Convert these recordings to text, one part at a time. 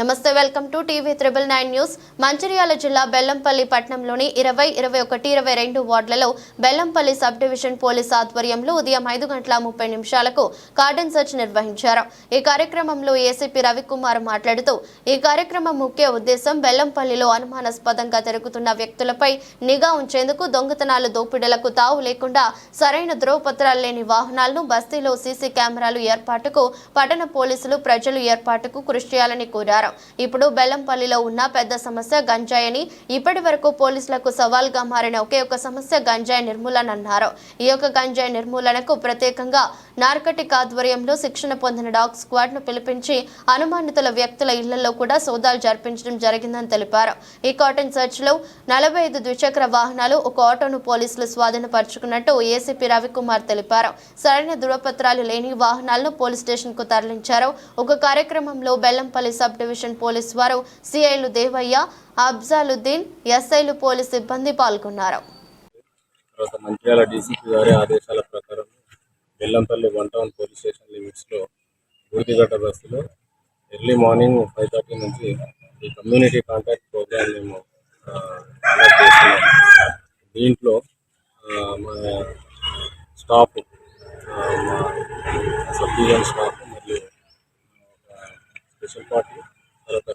నమస్తే welcome to TV triple nine news. Mancherial జిల్లా బెల్లంపల్లి పట్టణంలోని ఇరవై ఇరవై ఒకటి ఇరవై రెండు వార్డులలో బెల్లంపల్లి సబ్ డివిజన్ పోలీస్ ఆధ్వర్యంలో ఉదయం ఐదు గంటల ముప్పై నిమిషాలకు కార్డన్ సెర్చ్ నిర్వహించారు. ఈ కార్యక్రమంలో ఏసీపీ రవికుమార్ మాట్లాడుతూ ఈ కార్యక్రమం ముఖ్య ఉద్దేశం బెల్లంపల్లిలో అనుమానాస్పదంగా తిరుగుతున్న వ్యక్తులపై నిఘా ఉంచేందుకు దొంగతనాలు దోపిడీలకు తావు లేకుండా సరైన ధ్రువపత్రాలు లేని వాహనాలను బస్తీలో సీసీ కెమెరాలు ఏర్పాటుకు పట్టణ పోలీసులు ప్రజలు ఏర్పాటుకు కృషి చేయాలని కోరారు. ఇప్పుడు బెల్లంపల్లిలో ఉన్న పెద్ద సమస్య గంజాయని ఇప్పటి వరకు పోలీసులకు సవాల్గా మారిన ఒకే ఒక సమస్య గంజాయి నిర్మూలన అన్నారు. ఈ యొక్క గంజాయి నిర్మూలనకు ప్రత్యేకంగా నార్కటిక్ ఆధ్వర్యంలో శిక్షణ పొందిన డాగ్ స్క్వాడ్ను పిలిపించి అనుమానితుల వ్యక్తుల ఇళ్ళలో కూడా సోదాలు జరిపించడం జరిగిందని తెలిపారు. ఈ కాటన్ సెర్చ్లో నలభై ఐదు ద్విచక్ర వాహనాలు ఒక ఆటోను పోలీసులు స్వాధీనపరుచుకున్నట్టు ఏసీపీ రవికుమార్ తెలిపారు. సరైన ధృవపత్రాలు లేని వాహనాలను పోలీస్ స్టేషన్కు తరలించారు. ఒక కార్యక్రమంలో బెల్లంపల్లి సబ్ డివిజన్ పోలీస్ వారు సిఐలు దేవయ్య అబ్జాలుద్దీన్ ఎస్ఐలు పోలీస్ సిబ్బంది పాల్గొన్నారు. తర్వాత మంచిర్యాల డీసీపీ గారి ఆదేశాల ప్రకారం Bellampalli one town police station లిమిట్స్లో బూర్దిగడ్డ బస్సులో ఎర్లీ మార్నింగ్ ఫైవ్ థర్టీ నుంచి ఈ కమ్యూనిటీ కాంటాక్ట్ ప్రోగ్రామ్ మేము కండక్ట్ చేస్తున్నాము దీంట్లో మా స్టాఫ్ మా సబ్డివిజన్ స్టాఫ్ మరియు ఒక స్పెషల్ పార్టీ తర్వాత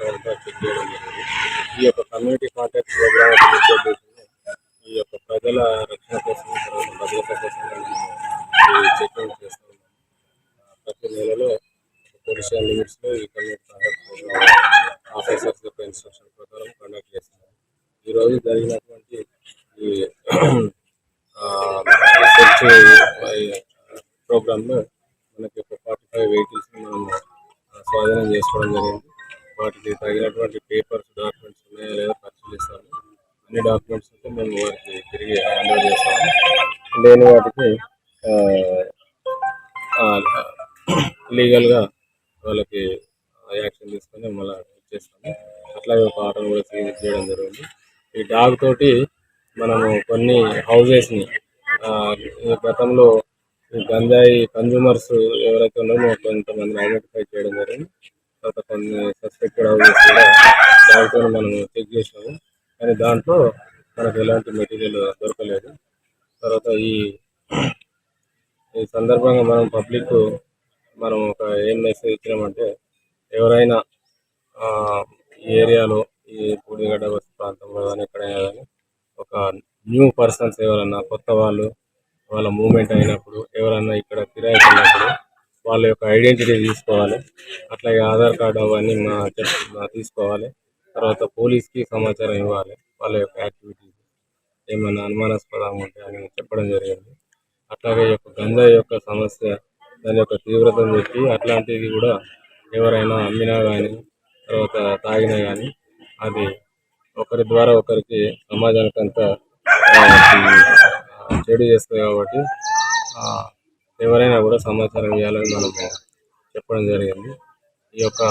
డాగ్ తోటి చెక్ చేయడం జరిగింది. ఈ యొక్క కమ్యూనిటీ కాంటాక్ట్ ప్రోగ్రామ్ ఈ యొక్క ప్రజల రక్షణ కోసం తర్వాత భద్రత కోసం మేము చేస్తూ ఉన్నాము ప్రతి నెలలో పోలీస్ లిమిట్స్లో ఈ కమ్యూనిటీ కాంటాక్ట్ ప్రోగ్రామ్ ఆఫీసర్స్ యొక్క ఇన్స్ట్రక్షన్ ప్రకారం కండక్ట్ చేస్తున్నాము ఈరోజు జరిగినటువంటి ఈ ప్రోగ్రాంలో స్వాధీనం చేసుకోవడం జరిగింది. వాటికి తగినటువంటి పేపర్స్ డాక్యుమెంట్స్ ఉన్నాయో లేదో పరిశీలిస్తాము. అన్ని డాక్యుమెంట్స్ ఉంటే మేము వారికి తిరిగి హ్యాండ్ ఓవర్ చేస్తాము. లేని వాటికి లీగల్గా వాళ్ళకి యాక్షన్ తీసుకొని మళ్ళీ ఇచ్చేస్తాము అట్లాగే ఒక ఆటను కూడా సీజ్ చేయడం జరిగింది. ఈ డాగ్ తోటి మనము కొన్ని హౌజెస్ని గతంలో గంజాయి కన్జ్యూమర్స్ ఎవరైతే ఉన్నారో కొంతమంది ఐడెంటిఫై చేయడం జరిగింది. తర్వాత కొన్ని సస్పెక్టెడ్ హౌసెస్ కూడా దాంతో మనం చెక్ చేసినాము కానీ దాంట్లో మనకు ఎలాంటి మెటీరియల్ దొరకలేదు. తర్వాత ఈ ఈ సందర్భంగా మనం పబ్లిక్ మనం ఒక ఏం మెసేజ్ ఇచ్చినామంటే ఎవరైనా ఈ ఏరియాలో ఈ పూడిగడ్డ ప్రాంతంలో కానీ ఎక్కడైనా కానీ ఒక న్యూ పర్సన్స్ ఎవరన్నా కొత్త వాళ్ళు వాళ్ళ మూమెంట్ అయినప్పుడు ఎవరన్నా ఇక్కడ కిరాయికి ఉన్నప్పుడు వాళ్ళ యొక్క ఐడెంటిటీ తీసుకోవాలి. అట్లాగే ఆధార్ కార్డు అవన్నీ మా తీసుకోవాలి. తర్వాత పోలీస్కి సమాచారం ఇవ్వాలి వాళ్ళ యొక్క యాక్టివిటీస్. ఏమైనా అనుమానాస్పదంగా ఉంటే అని చెప్పడం జరిగింది. అట్లాగే యొక్క గంజాయి యొక్క సమస్య దాని యొక్క తీవ్రతను చెప్పి అట్లాంటిది కూడా ఎవరైనా అమ్మినా కానీ తర్వాత తాగినా కానీ అది ఒకరి ద్వారా ఒకరికి సమాజానికి అంతా చెడు చేస్తుంది కాబట్టి ఎవరైనా కూడా సమాచారం ఇవ్వాలని మనం చెప్పడం జరిగింది. ఈ యొక్క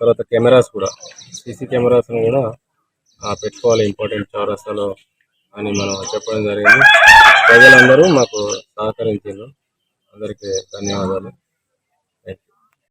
తర్వాత కెమెరాస్ కూడా సీసీ కెమెరాస్ను కూడా పెట్టుకోవాలి ఇంపార్టెంట్ చౌరస్తాలో అని మనం చెప్పడం జరిగింది. ప్రజలందరూ మాకు సహకరించారు. అందరికీ ధన్యవాదాలు.